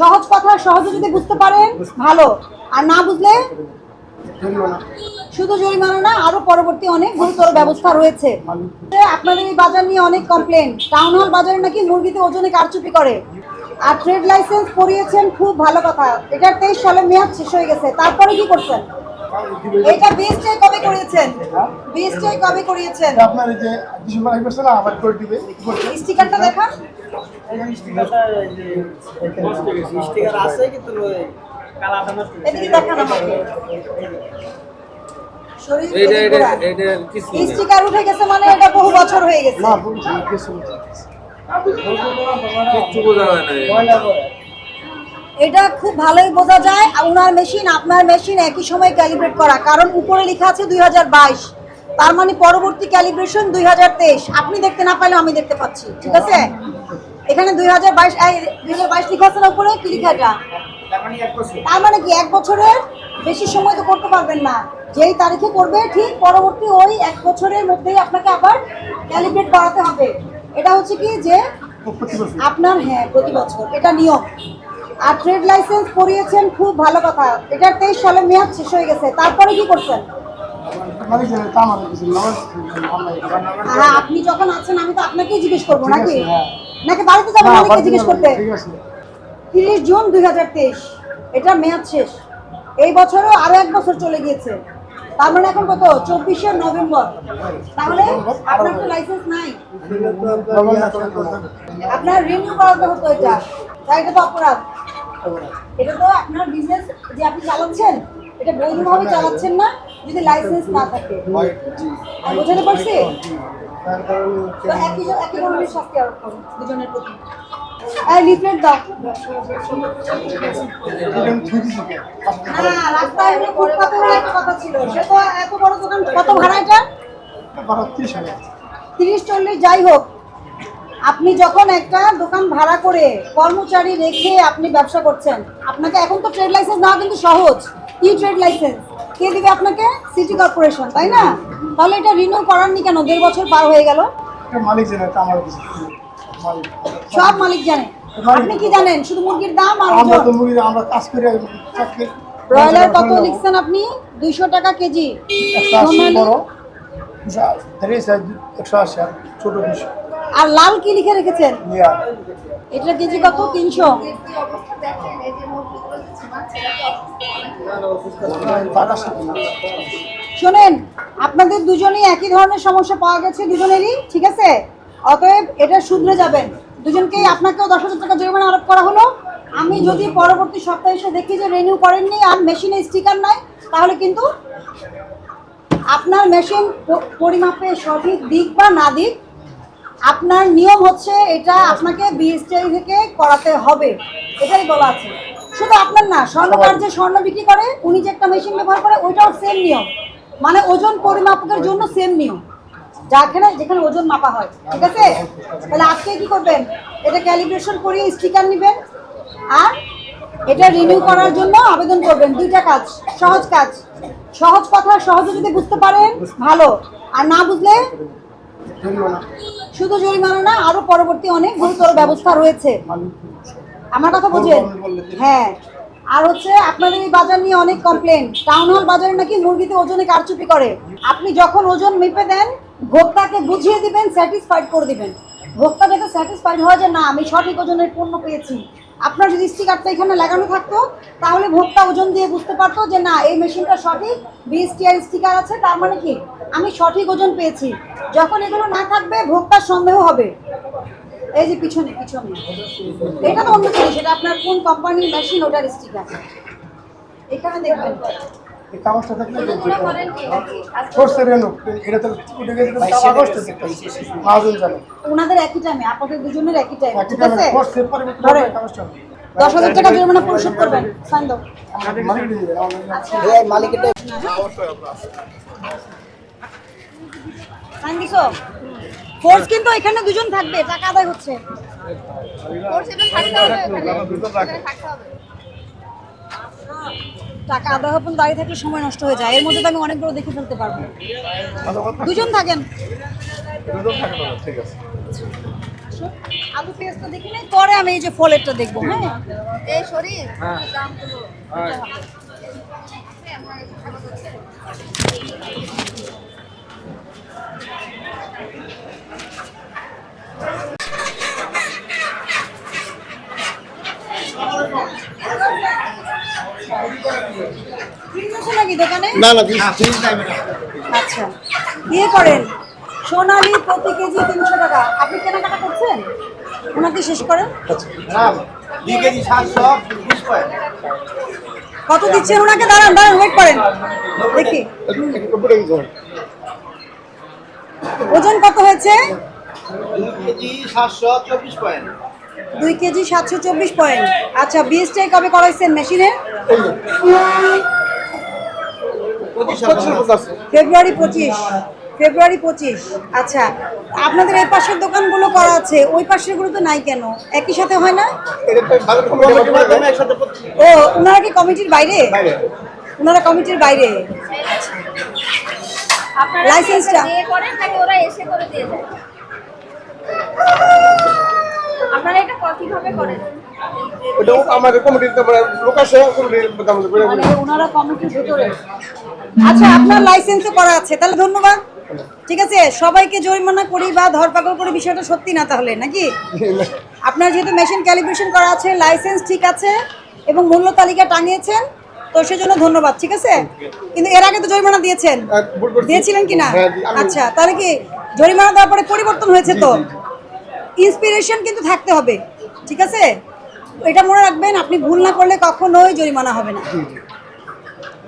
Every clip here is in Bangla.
সহজ কথা সহজে যদি বুঝতে পারেন, ভালো। আর না বুঝলে শুধু জরিমানা না, আরও পরবর্তী অনেক গুরুতর ব্যবস্থা রয়েছে। আপনাদের এই বাজার নিয়ে অনেক কমপ্লেন টাউন হল বাজারে নাকি মুরগিতে ওজনে কারচুপি করে। আর ট্রেড লাইসেন্স করিয়েছেন খুব ভালো কথা। এটা তেইশ সালে মেয়াদ শেষ হয়ে গেছে। তারপরে কি করছেন? এটা বিএসটিআই কবে করিয়েছেন? বিএসটিআই কবে করিয়েছেন? আপনার এই যে ডিসেম্বর করছে না আবার করে দিবে। স্টিকারটা স্টিকার আছে কিন্তু এদিকে দেখান আমাকে। কিছু। স্টিকার উঠে গেছে মানে এটা বহু বছর হয়ে গেছে। না কিচ্ছু বোঝা যায় না। এটা খুব ভালোই বোঝা যায়। উনার মেশিন আপনার মেশিন একই সময় ক্যালিব্রেট করা। কারণ উপরে লেখা আছে দুই হাজার বাইশ। তার মানে পরবর্তী ক্যালিব্রেশন দুই হাজার তেইশ। আপনি দেখতে না পাইলেও আমি দেখতে পাচ্ছি। ঠিক আছে? এখানে দুই হাজার বাইশ দুই হাজার বাইশ লেখা আছে না উপরে? কি লেখা এটা? তার মানে এক বছর তার মানে কি এক বছরের বেশি সময় তো করতে পারবেন না। যেই তারিখে করবে ঠিক পরবর্তী ওই এক বছরের মধ্যেই আপনাকে আবার ক্যালিব্রেট করাতে হবে। এটা হচ্ছে কি যে আপনার হ্যাঁ প্রতি বছর। এটা নিয়ম। আর ট্রেড লাইসেন্স করিয়েছেন খুব ভালো কথা। এটা তেইশ সালে মেয়াদ শেষ হয়ে গেছে। তারপরে কি করছেন? হ্যাঁ আপনি যখন আছেন আমি তো আপনাকেই জিজ্ঞেস করব নাকি? হ্যাঁ। নাকি বাড়িতে যাবেন জিজ্ঞেস করতে? তিরিশ জুন দুই এটা মেয়াদ শেষ। এই বছরও আরও এক বছর চলে গিয়েছে। তার মানে এখন কত? চব্বিশে নভেম্বর। তাহলে আপনার তো লাইসেন্স নাই। আপনার রিনিউ করাতে হতো এটা। তাই এটা তো অপরাধ। এটা তো আপনার বিজনেস যে আপনি চালাচ্ছেন এটা বৈধভাবে চালাচ্ছেন না যদি লাইসেন্স না থাকে। বোঝাতে পারছি? তো একই একই ধরনের শাস্তি আরোপ করুন দুজনের প্রতি। লিফলেট দাও। না রাস্তায় ফুটপাতে একটা কথা ছিল। সে তো এত বড় দোকান কত ভাড়া এটা? তিরিশ চল্লিশ যাই হোক আপনি যখন একটা দোকান ভাড়া করে কর্মচারী রেখে আপনি ব্যবসা করছেন আপনাকে এখন তো ট্রেড লাইসেন্স নেওয়া কিন্তু সহজ। ই ট্রেড লাইসেন্স কে দিবে আপনাকে? সিটি কর্পোরেশন তাই না? তাহলে এটা রিনিউ করাননি কেন? দেড় বছর পার হয়ে গেল। মালিক জানে সব মালিক জানে। আপনি কি জানেন? শুধু মুরগির দাম আর আমরা তো ওজন আমরা কাজ করে চাকরি। ব্রয়লার কত লিখছেন আপনি? দুইশো টাকা কেজি। সোনালী বড় তিরিশ একশো আশি আর ছোট দুশো আর লাল কি লিখে রেখেছেন? এটা কেজি কত? তিনশো। শোনেন আপনাদের দুজনেই একই ধরনের সমস্যা পাওয়া গেছে দুজনেরই ঠিক আছে? অতএব এটা শুধরে যাবেন। দুজনকেই আপনাকেও দশ হাজার টাকা জরিমানা আরোপ করা হলো। আমি যদি পরবর্তী সপ্তাহে এসে দেখি যে রিনিউ করেননি আর মেশিনে স্টিকার নাই তাহলে কিন্তু আপনার মেশিন পরিমাপে সঠিক দিক বা না দিক আপনার নিয়ম হচ্ছে এটা আপনাকে বিএসটিআই থেকে করাতে হবে। এটাই বলা আছে। শুধু আপনার না, স্বর্ণকার যে স্বর্ণ বিক্রি করে, উনি যে একটা মেশিন ব্যবহার করে, ওইটাও সেম নিয়ম। মানে ওজন পরিমাপকের জন্য সেম নিয়ম। যেখানে যেখানে ওজন মাপা হয়। ঠিক আছে? তাহলে আজকে কি করবেন? এটা ক্যালিব্রেশন করিয়ে স্টিকার নেবেন। আর এটা রিনিউ করার জন্য আবেদন করবেন। দুইটা কাজ। সহজ কাজ। সহজ কথা, সহজে যদি বুঝতে পারেন, ভালো। আর না বুঝলে শুধু জরিমানা না আরও পরবর্তী অনেক গুরুতর ব্যবস্থা রয়েছে। আমার কথা বুঝেন? হ্যাঁ। আর হচ্ছে আপনাদের এই বাজার নিয়ে অনেক কমপ্লেন টাউন হল বাজারে নাকি মুরগিতে ওজনে কারচুপি করে। আপনি যখন ওজন মেপে দেন ভোক্তাকে বুঝিয়ে দিবেন স্যাটিসফাইড করে দিবেন। ভোক্তা যাতে স্যাটিসফাইড হয় যে না আমি সঠিক ওজনের পণ্য পেয়েছি। আপনার যদি স্টিকারটা এখানে লাগানো থাকতো, তাহলে ভোক্তা ওজন দিয়ে বুঝতে পারতো যে না, এই মেশিনটা সঠিক বিএসটিআই স্টিকার আছে, তার মানে কি? আমি সঠিক ওজন পেয়েছি। যখন এগুলো না থাকবে ভোক্তার সন্দেহ হবে। এই যে পিছনে পিছনে। এটা তো অন্য জিনিস, এটা আপনার কোন কোম্পানির মেশিন ওটার স্টিকার এখানে দেখবেন। এই কাগজটা থাকলে করছে রেনু এটা তো উঠে গেছে কাগজটা মাহাজন জানে। ওনাদের একই টাইমে আপনাদের দুজনের একই টাইম একই টাইমে করছে পরিবর্তন কাগজটা দশ হাজার টাকা জরিমানা পরিশোধ করবেন সাইন দাও। মালিকের সাইন দিছো ফোর্স কিন্তু এখানে দুজন থাকবে টাকা আদায় হচ্ছে। টাকা আদায় হবেন দাঁড়িয়ে থাকলে সময় নষ্ট হয়ে যায় এর মধ্যে তো আমি অনেকগুলো দেখে ফেলতে পারব দুজন থাকেন ঠিক আছে আলু পেঁয়াজটা দেখি নাই পরে আমি এই যে ফলেরটা দেখব হ্যাঁ এই শরীর দামগুলো ফ্রিজ আছে নাকি দোকানে না না আচ্ছা। ইয়ে করেন। সোনালি প্রতি কেজি তিনশো টাকা। আপনি কেনাকাটা করছেন? ওনাকে শেষ করেন। পয়েন্ট। কত দিচ্ছেন ওনাকে? দাঁড়ান দাঁড়ান ওয়েট করেন। দেখি। ওজন কত হয়েছে? দুই কেজি সাতশো চব্বিশ পয়েন্ট। আচ্ছা বিএসটাই কবে করাইছেন? মেশিনে? ফেব্রুয়ারি পঁচিশ ফেব্রুয়ারি পঁচিশ। আচ্ছা আপনাদের এই পাশের দোকানগুলো করা আছে ওই পাশেরগুলো তো নাই কেন? একই সাথে হয় না? ও ওনারা কি কমিটির বাইরে? ওনারা কমিটির বাইরে। লাইসেন্সটা? লাইসেন্সটা দিয়ে করেন নাকি ওরা এসে করে দিয়ে যায় আপনারা এটা কীভাবে করেন? ওটা আমাদের কমিটির লোক আসে কমিটির দাম করে মানে ওনারা কমিটির ভেতরে। আচ্ছা আপনার করা আছে তাহলে ধন্যবাদ। ঠিক আছে সবাইকে জরিমানা করি বা ধরপাকড় করি বিষয়টা সত্যি না তাহলে নাকি? আপনার যেহেতু মেশিন ক্যালিব্রেশন করা আছে লাইসেন্স ঠিক আছে এবং মূল্য তালিকা টাঙিয়েছেন তো সেজন্য ধন্যবাদ ঠিক আছে? কিন্তু এর আগে তো জরিমানা দিয়েছেন। করছি। দিয়েছিলেন কি না হ্যাঁ, আচ্ছা তাহলে কি জরিমানা দেওয়ার পরে পরিবর্তন হয়েছে তো? ইন্সপিরেশন কিন্তু থাকতে হবে ঠিক আছে? এটা মনে রাখবেন আপনি ভুল না করলে কখনোই জরিমানা হবে না।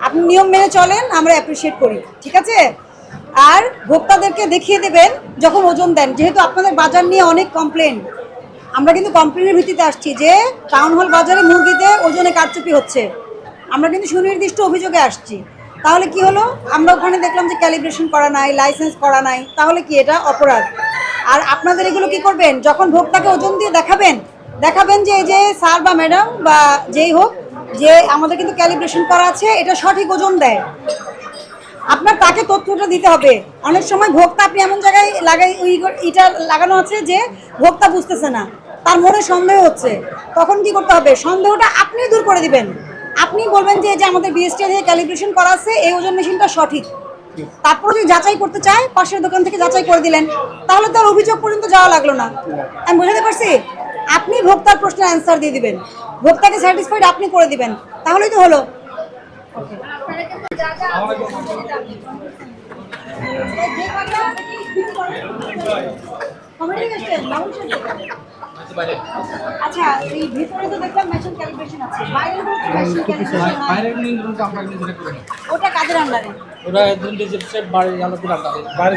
আপনি নিয়ম মেনে চলেন আমরা অ্যাপ্রিসিয়েট করি ঠিক আছে? আর ভোক্তাদেরকে দেখিয়ে দেবেন যখন ওজন দেন। যেহেতু আপনাদের বাজার নিয়ে অনেক কমপ্লেন আমরা কিন্তু কমপ্লেনের ভিত্তিতে আসছি যে টাউন হল বাজারে মুরগিতে ওজনে কারচুপি হচ্ছে। আমরা কিন্তু সুনির্দিষ্ট অভিযোগে আসছি। তাহলে কি হলো? আমরা ওখানে দেখলাম যে ক্যালিব্রেশন করা নাই লাইসেন্স করা নাই। তাহলে কি এটা অপরাধ? আর আপনাদের এগুলো কি করবেন? যখন ভোক্তাকে ওজন দিয়ে দেখাবেন দেখাবেন যে এই যে স্যার বা ম্যাডাম বা যেই হোক, যে আমাদের কিন্তু ক্যালিব্রেশন করা আছে, এটা সঠিক ওজন দেয়। আপনার তাকে তথ্যটা দিতে হবে। অনেক সময় ভোক্তা, আপনি এমন জায়গায় লাগাই এটা লাগানো আছে যে ভোক্তা বুঝতেছে না, তার মনে সন্দেহ হচ্ছে। তখন কি করতে হবে? সন্দেহটা আপনি দূর করে দিবেন। আপনি বলবেন যে যে আমাদের বিএসটি দিয়ে ক্যালিব্রেশন করা আছে, এই ওজন মেশিনটা সঠিক। তারপর যদি যাচাই করতে চায়, পাশের দোকান থেকে যাচাই করে দিলেন, তাহলে তার অভিযোগ পর্যন্ত যাওয়া লাগল না। আমি বোঝাতে পারছি? আপনি ভোক্তার প্রশ্নের অ্যান্সার দিয়ে দিবেন। ভোক্তাকে স্যাটিসফাইড আপনি করে দিবেন। তাহলেই তো হলো। আচ্ছা এই ভিতরে তো দেখলাম মেশিন ক্যালিব্রেশন আছে। বাইরে মেশিন ক্যালিব্রেশন। ওটা কাদের আন্ডারে ওরা একজন ডিজিটাল বাড়ি আলাদা আলাদা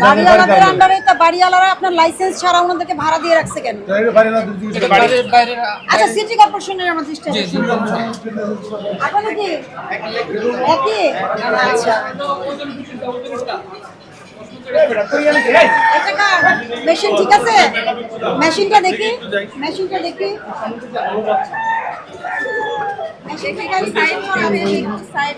বাড়িওয়ালাদের আন্ডারে। তা বাড়িওয়ালারা আপনার লাইসেন্স ছাড়া ওনাদেরকে ভাড়া দিয়ে রাখছে কেন? এটা বাইরে বাইরে আচ্ছা সিটি কর্পোরেশনের আপনাদের কি? একই? আচ্ছা। মেশিন ঠিক আছে? মেশিনটা দেখি। মেশিনটা দেখি। মেশিনটা সাইড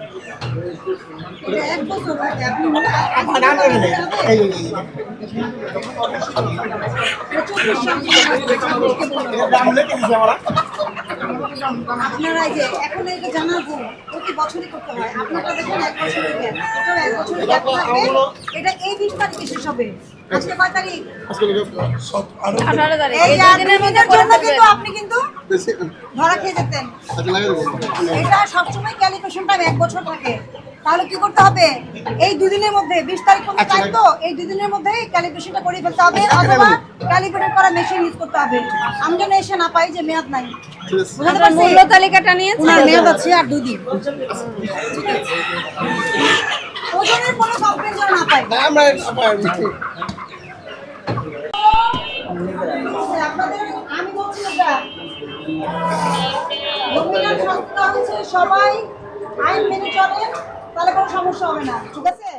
এটা আপনারা এই যে এখন এটা জানা ভুল প্রতি বছরই করতে হয়। আপনারা দেখুন এক বছরের গ্যাপ এটাও এক বছরের গ্যাপ থাকবে। এটা এই বিশ তারিখে শেষ হবে। আজকে কয় তারিখ? আঠারো তারিখ। এই এই মধ্যে জন্য কিন্তু আপনি কিন্তু ধরা খেয়ে যেতেন। এটা সবসময় ক্যালিব্রেশন এক বছর থাকে। তাহলে কি করতে হবে? এই দুদিনের মধ্যে বিশ তারিখ পর্যন্ত টাইম তো এই দুদিনের মধ্যে ক্যালিব্রেশনটা করে ফেলতে হবে অথবা ক্যালিব্রেট করা মেশিন ইউজ করতে হবে। আমি যেন এসে না পাই যে মেয়াদ নাই। বুঝতে পারছি মূল্য তালিকাটা নিয়েছেন? ওনার মেয়াদ আছে আর দুদিন। ওজনের কোনো কমপ্লেন যেন না পাই। আপনাদের আমি বলছি সবাই আইন মেনে চলে তাহলে কোনো সমস্যা হবে না ঠিক আছে?